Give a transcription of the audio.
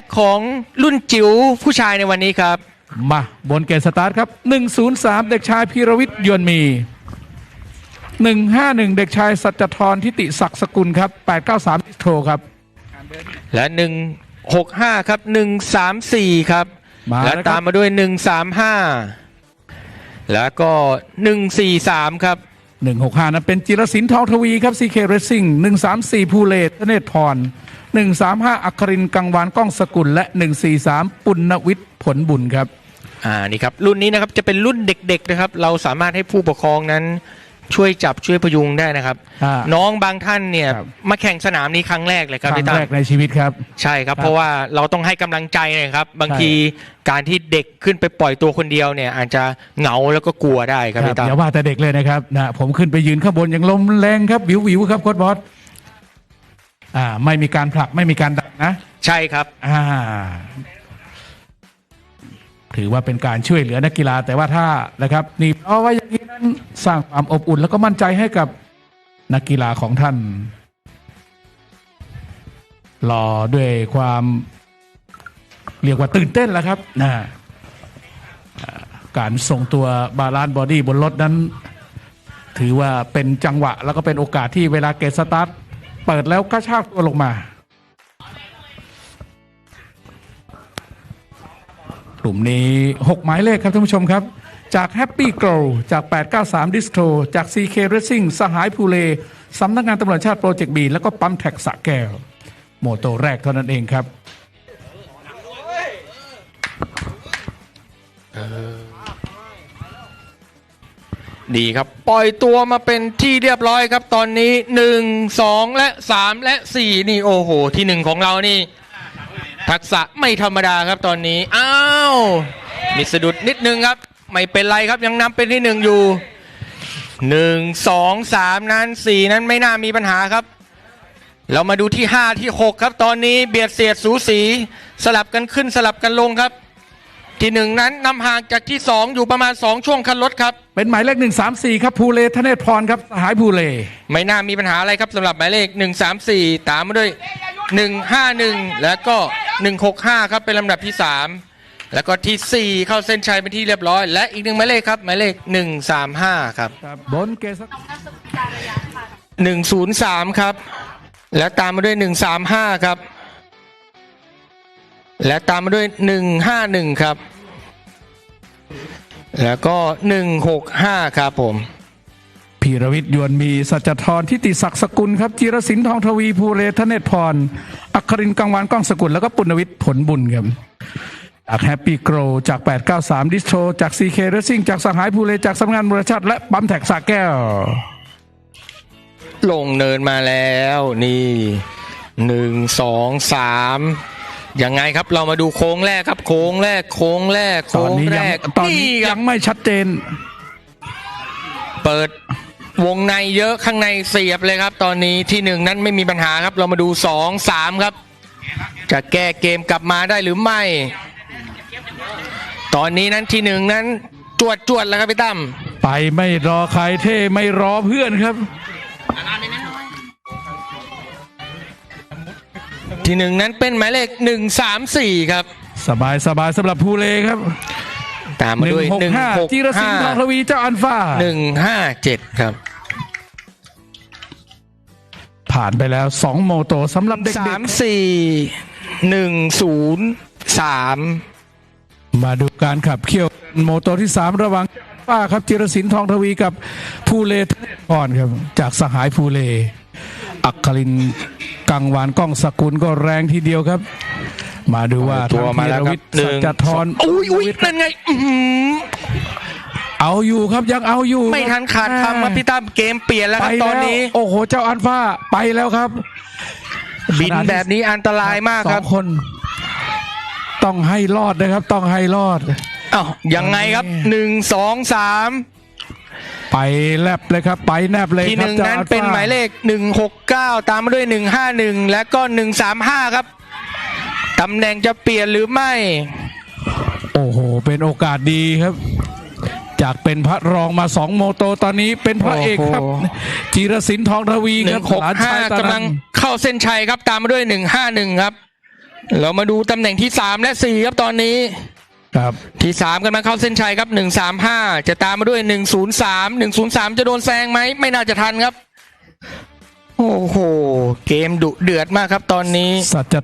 กของรุ่นจิ๋วผู้ชายในวันนี้ครับ มาบนเกตสตาร์ทครับ 103 เด็กชายพีรวิทย์ยวนมี 151 เด็กชายสัจธรทิติศักดิ์สกุลครับ 893ดิสโทรครับ และหนึ่งหกห้าครับหนึ่งสามสี่ครับ มาและแล้วครับ ตามมาด้วยหนึ่งสามห้าแล้วก็หนึ่งสี่สามครับ 165 นั้นเป็นจิรศิลป์ทองทวีครับ CK Racing 134 ภูเลตเนตรพร 135 อัครินทร์กังวานก้องสกุลและ 143 ปุณณวิทย์ผลบุญครับอ่านี่ครับรุ่นนี้นะครับจะเป็นรุ่นเด็กๆนะครับ เราสามารถให้ผู้ปกครองนั้นช่วยจับช่วยพยุงได้นะครับอ่าน้องบางท่านเนี่ยครับมาแข่งสนามนี้ครั้งแรกเลยคครับรั้พี่งตั้แรมกในชีวิตครับ ใช่ครับครับ เพราะว่าเราต้องให้กำลังใจหนะครับ บางใช่ทีการที่เด็กขึ้นไปปล่อยตัวคนเดียวเนี่ย อาจจะเหงาแล้วก็กลัวได้ครับพี่ตั้มอย่าว่าแต่เด็กเลยนะครับนะผมขึ้นไปยืนข้างบนอย่างลมแรงครับวิววิวๆครับโค้ชบอส อ่าไม่มีการผลักไม่มีการดันนะ ใช่ครับ อ่า ถือว่าเป็นการช่วยเหลือนักกีฬา แต่ว่าถ้านะครับ นี่เพราะว่าอย่างนี้นั้นสร้างความอบอุ่นแล้วก็มั่นใจให้กับนักกีฬาของท่านรอด้วยความเรียกว่าตื่นเต้นแล้วครับนะอ่าการส่งตัวบาลานซ์บอดี้บนรถนั้น ถือว่าเป็นจังหวะแล้วก็เป็นโอกาสที่เวลาเกตสตาร์ท เปิดแล้วกระชากตัวลงมา กลุ่มนี้ 6 หมายเลขครับท่านผู้ชมครับ จาก Happy Grow จาก 893 Distro จาก CK Racing สหายภูเลสำนักงานตำรวจชาติโปรเจกต์บีแล้วก็ปั๊มแท็กสระแก้ว โมโตแรกเท่านั้นเองครับ ดีครับ ปล่อยตัวมาเป็นที่เรียบร้อยครับ ตอนนี้1 2และ3และ4นี่โอ้โห ที่หนึ่งของเรานี่ ทักษะไม่ธรรมดาครับตอนนี้ อ้าวมีสะดุดนิดนึงครับ ไม่เป็นไรครับยังนำเป็นที่หนึ่งอยู่1 2 3นั้น4นั้นไม่น่ามีปัญหาครับ เรามาดูที่5ที่6ครับ ตอนนี้เบียดเสียดสูสี สลับกันขึ้นสลับกันลงครับ ที่หนึ่งนั้นนำห่างจากที่2อยู่ประมาณ2ช่วงคันรถครับ เป็นหมายเลข 134 ครับภูเลธเนศพรครับสหายภูเล ไม่น่ามีปัญหาอะไรครับสำหรับหมายเลข 134 ตามมาด้วย 151 แล้วก็ 165 ครับเป็นลำดับที่ 3 แล้วก็ที่ 4 เข้าเส้นชัยเป็นที่เรียบร้อย และอีกหนึ่งหมายเลขครับหมายเลข 135 ครับครับบนเกส103 ครับ และตามมาด้วย 135 ครับ และตามมาด้วย 151 ครับ แล้วก็ 165 ครับผมพีรวิทย์ยวนมี สัจธรทิติศักดิ์สกุลครับ จิรศิลป์ทองทวีภูเลธเนศพร อัครินทร์กังวานก้องสกุล แล้วก็ปุณณวิทย์ผลบุญครับจากแฮปปี้โกรจาก 893 ดิสโทรจาก CK Racing จากสหายภูเลจากสำนักงานบริษัทและปั๊มแท็กสระแก้ว ลงเนินมาแล้วนี่หนึ่งสองสาม ยังไงครับเรามาดูโค้งแรกครับโค้งแรกโค้งแรกตอโค้นงนี้แรยังกตอนนี้คยัรับงไม่ชัดเจน เปิดวงในเยอะข้างในเสียบเลยครับ ตอนนี้ที่หนึ่งนั้นไม่มีปัญหาครับ เรามาดูสองสามครับ จะแก้เกมกลับมาได้หรือไม่ ตอนนี้นั้นที่หนึ่งนั้นจวดจวดๆแล้วครับพี่ตั้มไปไม่รอใครเท่ไม่รอเพื่อนครับ ที่หนึ่งนั้นเป็นหมายเลขหนึ่งสามสี่ครับ สบายสบายสำหรับภูเลครับตามมาด้วยหนึ่งหก165จิรศิลป์ทองทวีเจ้าอันฟ้าหนึ่งห้าเจ็ดครับ ผ่านไปแล้ว2โมโตสำหรับเด็สากมๆสี่หนึ่งศูนย์สามมาดูการขับเคี่ยวโมโตที่3ระหว่างป้าครับจิรศิลป์ทองทวีกับภูเลธเนศพรครับ จากสหายภูเล อัครินทร์ กังวานก้องสกุลก็แรงทีเดียวครับ มาดูว่าตัวมาแล้วครับทงธีรวิทย์สัจธรอุ้ยอุ้ยนั่นไงอื้อหือเอาอยู่ครับยังเอาอยู่ ไม่ทันขาดคำครับพี่ตั้มเกมเปลี่ยนแล้วไปครับตอนนี้แล้วโอ้โห เจ้าอันฟ้าไปแล้วครับ บินแบบนี้อันตรายมากครับสองคน ต้องให้รอดนะครับ ต้องให้รอดอ้าวยังไงครับหนึ่งสองสาม ไปแลบเลยครับ ไปแนบเลยที่คหรับนึ่งจ้นั้นอัฟ้เป็นหมายเลขหนึ่งหกเก้าตามมาด้วยหนึ่งห้าหนึ่งและก็หนึ่งสามห้าครับตำแหน่งจะเปลี่ยนหรือไม่ โอ้โห เป็นโอกาสดีครับ จากเป็นพระรองมาสองโมโตตอนนี้เป็นพระเอกครับโอ้โหจีรศิลป์ทองทวีหคนึ่รับงหกลานห้าชยตอนกำลันั้งนเข้าเส้นชัยครับตามมาด้วยหนึ่งห้าหนึ่งครับ เรามาดูตำแหน่งที่ 3 และ 4 ครับตอนนี้ ครับที่3กันมาเข้าเส้นชัยครับ135จะตามมาด้วย103 103จะโดนแซงไหมไม่น่าจะทันครับ โอ้โห เกมดุเดือดมากครับตอนนี้สัจ